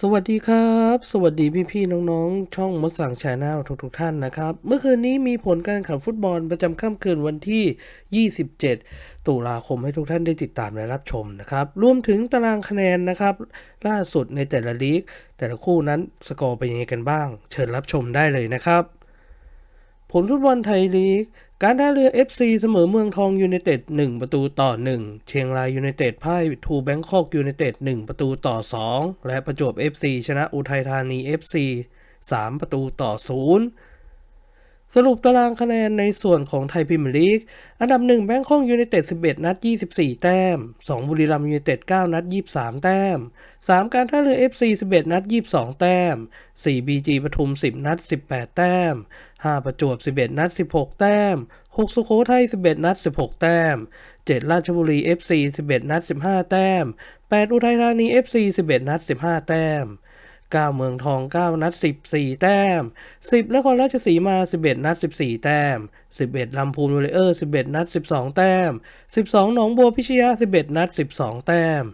สวัสดีครับ สวัสดีพี่ๆน้องๆ ช่องมดสั่งชาแนลทุกๆท่านนะครับ เมื่อคืนนี้มีผลการแข่งขันฟุตบอลประจำค่ำคืนวันที่ 27 ตุลาคมให้ทุกท่านได้ติดตามและรับชมนะครับ รวมถึงตารางคะแนนนะครับ ล่าสุดในแต่ละลีก แต่ละคู่นั้นสกอร์เป็นยังไงกันบ้าง เชิญรับชมได้เลยนะครับ ผลฟุตบอลไทยลีก การท่าเรือ FC เสมอเมืองทองยูไนเต็ด1ประตูต่อ 1 เชียงรายยูไนเต็ดพ่ายทูแบงคอกยูไนเต็ด1ประตูต่อ 2 และประจวบ FC ชนะอุทัยธานี FC 3 ประตูต่อ 0 สรุปตารางคะแนนในส่วนของไทยพรีเมียร์ลีก อันดับ1แบงคอกยูไนเต็ด11 นัด 24 แต้ม 2 บุรีรัมย์ยูไนเต็ด 9 นัด 23 แต้ม 3 การท่าเรือ FC 11 นัด 22 แต้ม 4 BG ปทุม 10 นัด 18 แต้ม 5 ประจวบ 11 นัด 16 แต้ม 6 สุโขทัย 11 นัด 16 แต้ม 7 ราชบุรี FC 11 นัด 15 แต้ม 8 อุทัยธานี FC 11 นัด 15 แต้ม 9 เมืองทอง 9 นัด 14 แต้ม 10 นครราชสีมา 11 นัด 14 แต้ม 11 ลำพูนวอลเลเยอร์ 11 นัด 12 แต้ม 12 หนองบัวพิชยา11 นัด 12 แต้ม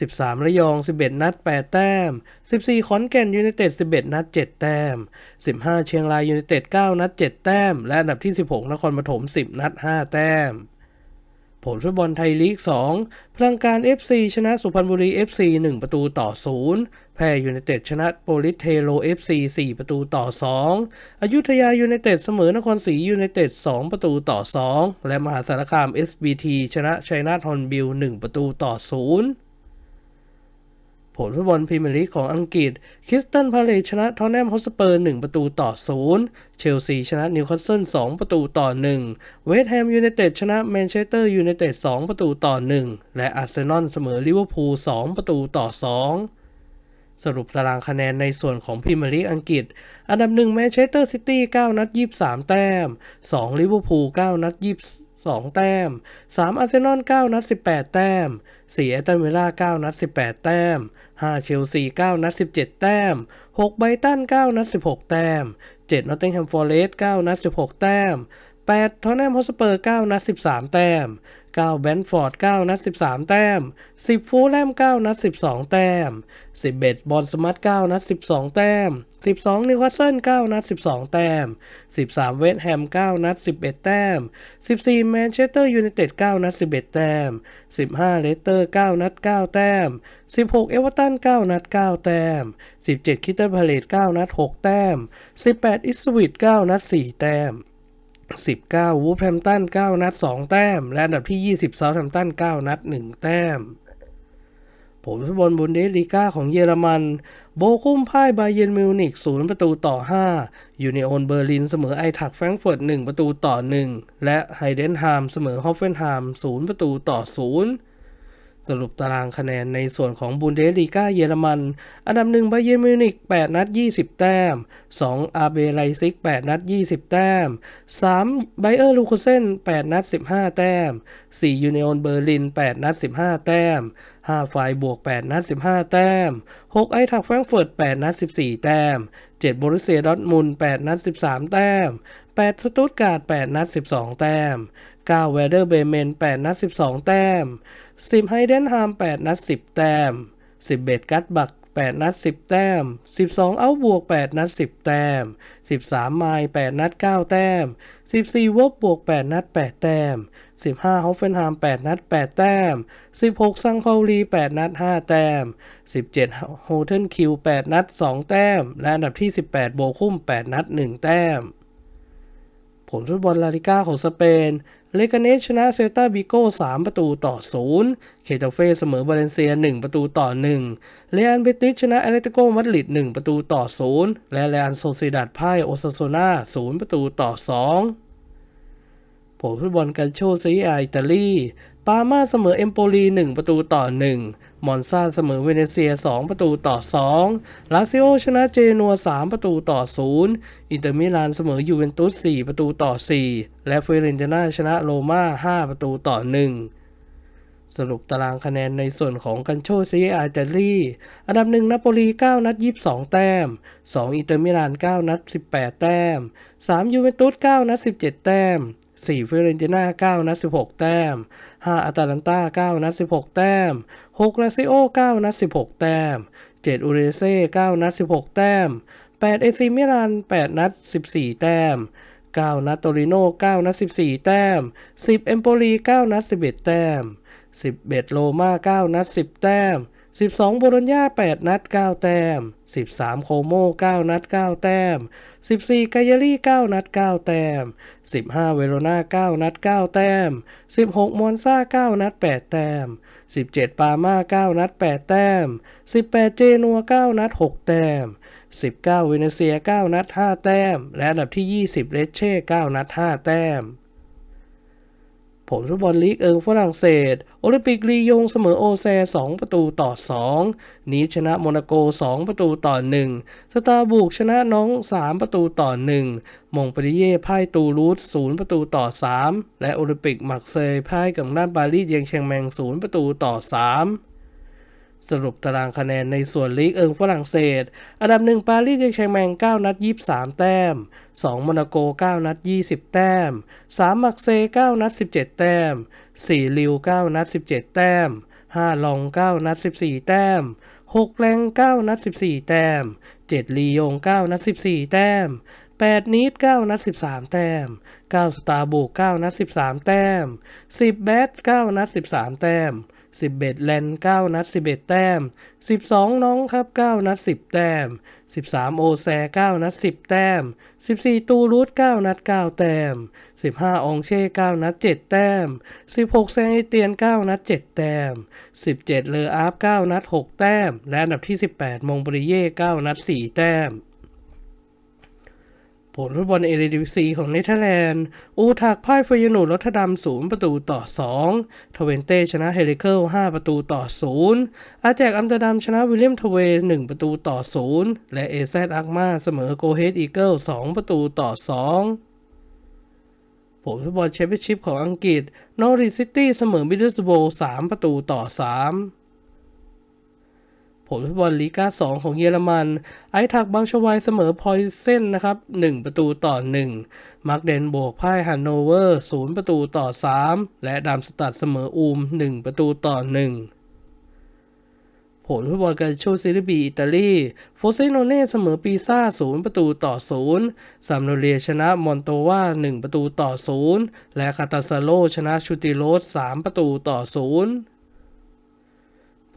13 ระยอง 11 นัด 8 แต้ม 14 ขอนแก่นยูไนเต็ด 11 นัด 7 แต้ม 15 เชียงรายยูไนเต็ด 9 นัด 7 แต้ม และอันดับที่ 16 นครปฐม 10 นัด 5 แต้ม ลฟุตบอลไทยลีก 2 พลังการ FC ชนะสุพรรณบุรี FC 1 ประตูต่อ 0 แพรยูเนเต็ดชนะโปลิสเทโล FC 4 ประตูต่อ 2 อยุธยายูเนเต็ดเสมอนครศรียูเนเต็ด 2 ประตูต่อ 2 และมหาสารคาม SBT ชนะชัยนาทฮอนบิล 1 ประตูต่อ 0 ผลฟุตบอลพรีเมียร์ลีกของอังกฤษ คริสตันพาเลชนะทอตแนมฮอสเปอร์1ประตูต่อ 0 เชลซีชนะนิวคาสเซิล2ประตูต่อ 1 เวสต์แฮมยูไนเต็ดชนะแมนเชสเตอร์ยูไนเต็ด2ประตูต่อ 1 และอาร์เซนอลเสมอลิเวอร์พูล2ประตูต่อ 2สรุปตารางคะแนนในส่วนของพรีเมียร์ลีกอังกฤษ อันดับ1แมนเชสเตอร์ซิตี้9นัด 23 แต้ม 2 ลิเวอร์พูล9นัด 2 แต้ม 3 อาร์เซนอล 9 นัด 18 แต้ม 4 แอตตันวิลล่า 9 นัด 18 แต้ม 5 เชลซี 9 นัด 17 แต้ม 6 ไบตัน 9 นัด 16 แต้ม 7 นอตติงแฮมฟอร์เรสต์ 9 นัด 16 แต้ม8ทอนแนมฮอสเปอร์ 9 นัด 13 แต้ม 9แบนฟอร์ด 9 นัด 13 แต้ม 10 ฟูลแลม 9 นัด 12 แต้ม 11 บอลสมัต9นัด 12 แต้ม 12 นิวคาสเซิล 9 นัด 12 แต้ม 13 เวสต์แฮม 9 นัด 11 แต้ม 14 แมนเชสเตอร์ยูไนเต็ด 9 นัด 11 แต้ม 15 เลสเตอร์ 9 นัด 9 แต้ม 16 เอเวอร์ตัน 9 นัด 9 แต้ม 17 คิตเตอร์พาเลต9นัด 6 แต้ม 18 อิสวิต 9 นัด 4 แต้ม 19วูฟแฮมตัน9นัด 2 แต้ม และอันดับที่ 20เซาท์แฮมตัน9นัด 1 แต้ม ผลฟุตบอลบุนเดสลีกาของเยอรมัน โบคุ้มพ่ายบาเยนมิวนิก0ประตูต่อ 5 ยูเนโอนเบอร์ลินเสมอไอทักแฟรงเฟิร์ต1ประตูต่อ 1 และไฮเดนฮามเสมอฮอฟเฟนฮาม0ประตูต่อ 0 สรุปตารางคะแนนในส่วนของบุนเดสลีกาเยอรมัน อันดับ1บเยนมิวนิก8 นัด 20 แต้ม 2 อาเบไลซิก 8 นัด 20 แต้ม 3 ไบเออร์ลูคเซน8 นัด 15 แต้ม 4 ยูเนโอนเบอร์ลิน 8 นัด 15 แต้ม 5 ไฟบวก 8 นัด 15 แต้ม 6 ไอทักแฟรงเฟิร์ต 8 นัด 14 แต้ม7บรุเซียดอทมุน8นัด 13 แต้ม 8 สตุตการ์ด8นัด 12 แต้ม 9 เวเดอร์เบเมน 8 นัด 12 แต้ม 10 ไฮเดนฮาม 8 นัด 10 แต้ม 10 เบดกัตบัก 8 นัด 10 แต้ม 12 เอาบวก 8 นัด 10 แต้ม 13 ไมล์ 8 นัด 9 แต้ม 14 วบบวก 8 นัด 8 แต้ม 15 ฮอฟเฟนฮาม 8 นัด 8 แต้ม 16 ซังเพาลี 8 นัด 5 แต้ม 17 โฮเทนคิว 8 นัด 2 แต้ม และอันดับที่ 18 โบคุ้ม 8 นัด 1 แต้ม ผลฟุตบอลลาลิก้าของสเปน เลกาเนสชนะเซลตาบิโก้ 3 ประตูต่อ 0 เคตาเฟ่เสมอบาเลนเซีย 1 ประตูต่อ 1เรอันเบติสชนะแอตเลติโกมาดริด 1 ประตูต่อ 0 และเรอันโซซิดัดพ่ายโอซาโซนา0 ประตูต่อ 2 ผลฟุตบอลกันโชซีอาอิตาลี ปามาเสมอเอมโปลี 1 ประตูต่อ 1 มอนซาเสมอเวเนเซีย 2 ประตูต่อ 2 ลาซิโอชนะเจนัว 3 ประตูต่อ 0 อินเตอร์มิลานเสมอยูเวนตุส 4 ประตูต่อ 4 และเฟเรนติน่าชนะโรม่า 5 ประตูต่อ 1สรุปตารางคะแนนในส่วนของกันโชซีอาอิตาลีอันดับ 1 นาโปลี 9 นัด 22 แต้ม 2 อินเตอร์มิลาน 9 นัด 18 แต้ม 3 ยูเวนตุส 9 นัด 17 แต้ม 4เฟเรนติน่า9นัด16 แต้ม 5อาตาลันตา9นัด16 แต้ม 6ลาซิโอ9นัด16 แต้ม 7อุเรเซ่9นัด16 แต้ม 8 เอซีมิลาน8นัด14 แต้ม 9 นัดโตริโน่9นัด14 แต้ม 10 เอมโปลี9นัด11 แต้ม 11 โรม่า9นัด10 แต้ม 12 โบโลญญา8 นัด 9 แต้ม 13 โคโม9นัด 9 แต้ม 14 กายารี่ 9 นัด 9 แต้ม 15 เวโรนา9นัด 9 แต้ม 16 มอนซา9นัด 8 แต้ม 17 ปาม่า9นัด 8 แต้ม 18 เจนัว 9 นัด 6 แต้ม 19 เวเนเซีย 9 นัด 5 แต้ม และอันดับที่ 20 เลเช่ 9 นัด 5 แต้ม ผลฟุตบอลลีกเอิงฝรั่งเศส โอลิมปิกลียงเสมอโอแซ 2 ประตูต่อ 2 นีชนะโมนาโก 2 ประตูต่อ 1 สตาบุกชนะน้อง 3 ประตูต่อ 1 มงปริเย่พ่ายตูรูส0ประตูต่อ 3 และโอลิมปิกมักเซย์พ่ายกับน้านปารีสเยงเชียงแมง 0 ประตูต่อ 3 สรุปตารางคะแนนในส่วนลีกเอิงฝรั่งเศส อันดับหนึ่งปารีสเยงแชงแมง 9 นัด 23 แต้ม 2 โมนาโก 9 นัด 20 แต้ม 3 มักเซ 9 นัด 17 แต้ม 4 ลิว 9 นัด 17 แต้ม 5 ลอง 9 นัด 14 แต้ม 6 แรง 9 นัด 14 แต้ม 7 ลียง 9 นัด 14 แต้ม8นีด9 นัด 13 แต้ม 9 สตาร์บุก9นัด 13 แต้ม 10 แบท 9 นัด 13 แต้ม 11 แลน 9 นัด 11 แต้ม 12 น้องครับ 9 นัด 10 แต้ม 13 โอแซ 9 นัด 10 แต้ม 14 ตูรูท9นัด 9 แต้ม 15 องเช่ 9 นัด 7 แต้ม 16แซงเตียน 9 นัด 7 แต้ม 17 เลออาร์ฟ 9 นัด 6 แต้ม และอันดับที่ 18 มงบริเย่ 9 นัด 4 แต้ม ผลฟุตบอลเอเรดิวิซีของเนเธอร์แลนด์ อูทักพ่ายฟยนูรอตเทอร์ดัม0ประตูต่อ2ทเวนเต้ชนะเฮลิเคิล5ประตูต่อ 0 อาแจกอัมเตอร์ดัมชนะวิลเลียมทเว1ประตูต่อ 0 และเอแซดอักมาเสมอโกเฮดอีเกิล2ประตูต่อ 2ผลฟุตบอลแชมเปี้ยนชิพของอังกฤษ นอริสซิตี้เสมอมิดเดิลสโบ3ประตูต่อ 3 ผลฟุตบอลลีกา2 ของเยอรมัน ไอทักบางชวายเสมอพอยเซนนะครับ 1 ประตูต่อ 1 มาร์กเดนโบกพ่ายฮันโนเวอร์ 0 ประตูต่อ 3 และดามสตัดเสมออูม 1 ประตูต่อ 1ผลฟุตบอลการโชซีรีบีอิตาลีโฟเซโนเน่เสมอปีซ่า 0 ประตูต่อ 0 ซามโนเรียชนะมอนโตวา1 ประตูต่อ 0 และคาตาซาโลชนะชูติโรส3 ประตูต่อ 0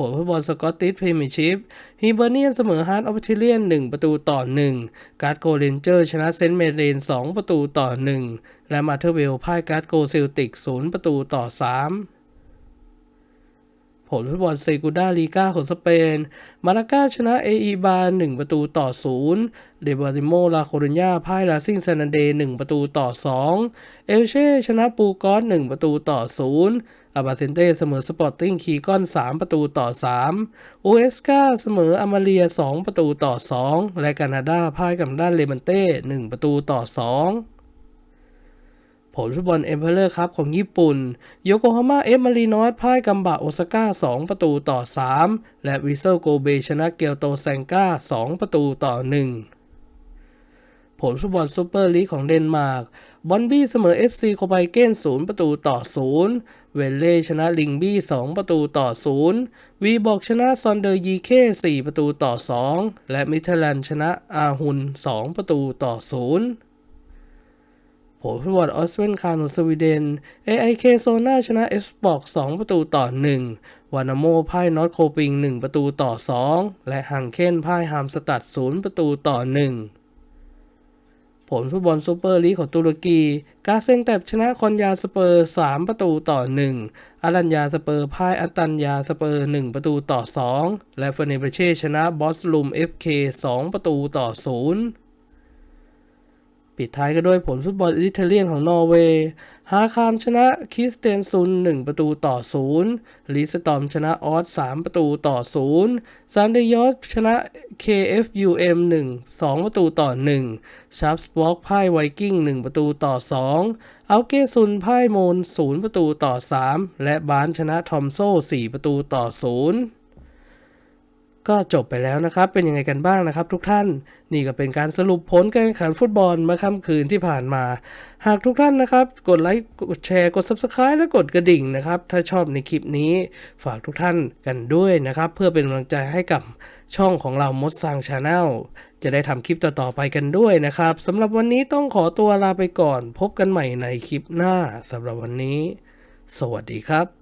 ผลฟุตบอลสกอตติชพรีเมียร์ชิพฮีเบอร์เนียนเสมอฮาร์ดออฟทิเลียน 1 ประตูต่อ 1 การ์ดโกเรนเจอร์ ชนะเซนต์เมเรน 2 ประตูต่อ 1 และมาเทอร์เวลพ่ายการ์ดโกเซลติก 0 ประตูต่อ 3ผลฟุตบอลเซกูด้าลีกาของสเปน มาลากาชนะเออีบา1ประตูต่อ0เดบาติโมลาโครุญญาพ่ายลาซิงเซนันเดย์1ประตูต่อ2เอลเช่ชนะปูกอส1ประตูต่อ0 อาบาเซนเต้เสมอสปอร์ติ้งคีกอน 3 ประตูต่อ3โอเอสกาเสมออามาเรีย 2 ประตูต่อ 2 และแคนาดาพ่ายกับด้านเลมันเต้ 1 ประตูต่อ 2ผลฟุตบอลเอ็มเพลเลอร์ครับของญี่ปุ่น โยโกฮาม่าเอฟมารีนอสพ่ายกัมบะโอซาก้า 2 ประตูต่อ 3 และวิเซลโกเบชนะเกียวโตแซงก้า 2 ประตูต่อ 1 ผลฟุตบอลซูเปอร์ลีกของเดนมาร์ก บอนบี้เสมอ FC โคไบเกน0 ประตูต่อ 0 เวลเล่ชนะลิงบี้ 2 ประตูต่อ 0 วีบอกชนะซอนเดอร์ยีเค 4 ประตูต่อ 2 และมิเทแลนชนะอาฮุน 2 ประตูต่อ 0ผลฟุตบอลออสเวนคานของสวีเดน AIK โซนาชนะเอสบอก2ประตูต่อ 1 วานาโมพ่ายนอตโคปิง 1 ประตูต่อ 2 และฮังเคนพ่ายฮามสตัด 0 ประตูต่อ 1 ผลฟุตบอลซูเปอร์ลีกของตุรกีกาเซงแตบชนะคอนยาสเปอร์ 3 ประตูต่อ 1 อารัญญาสเปอร์พ่ายอัตันยาสเปอร์ 1 ประตูต่อ 2 และเฟเนเบเช่ชนะบอสลุม FK 2 ประตูต่อ 0 ปิดท้ายกันด้วยผลฟุตบอลอิตาเลียนของนอร์เวย์ ฮาคามชนะคิสเตนซุน 1 ประตูต่อ 0 ลีสตอมชนะออส 3 ประตูต่อ 0 ซานเดยอสชนะ KFUM 1 2 ประตูต่อ 1 ชาร์ปสป็อกพ่ายไวกิ้ง 1 ประตูต่อ 2 เอาเกซุนพ่ายโมน 0 ประตูต่อ 3 และบานชนะทอมโซ่ 4 ประตูต่อ 0 ก็จบไปแล้วนะครับ เป็นยังไงกันบ้างนะครับ ทุกท่านนี่ก็เป็นการสรุปผลการแข่งขันฟุตบอลเมื่อค่ำคืนที่ผ่านมา หากทุกท่านนะครับ กดไลค์กดแชร์กด Subscribe และกดกระดิ่งนะครับ ถ้าชอบในคลิปนี้ฝากทุกท่านกันด้วยนะครับ เพื่อเป็นกำลังใจให้กับช่องของเรามดสังชาแนลจะได้ทำคลิปต่อๆไปกันด้วยนะครับสำหรับวันนี้ต้องขอตัวลาไปก่อน พบกันใหม่ในคลิปหน้าสำหรับวันนี้ สวัสดีครับ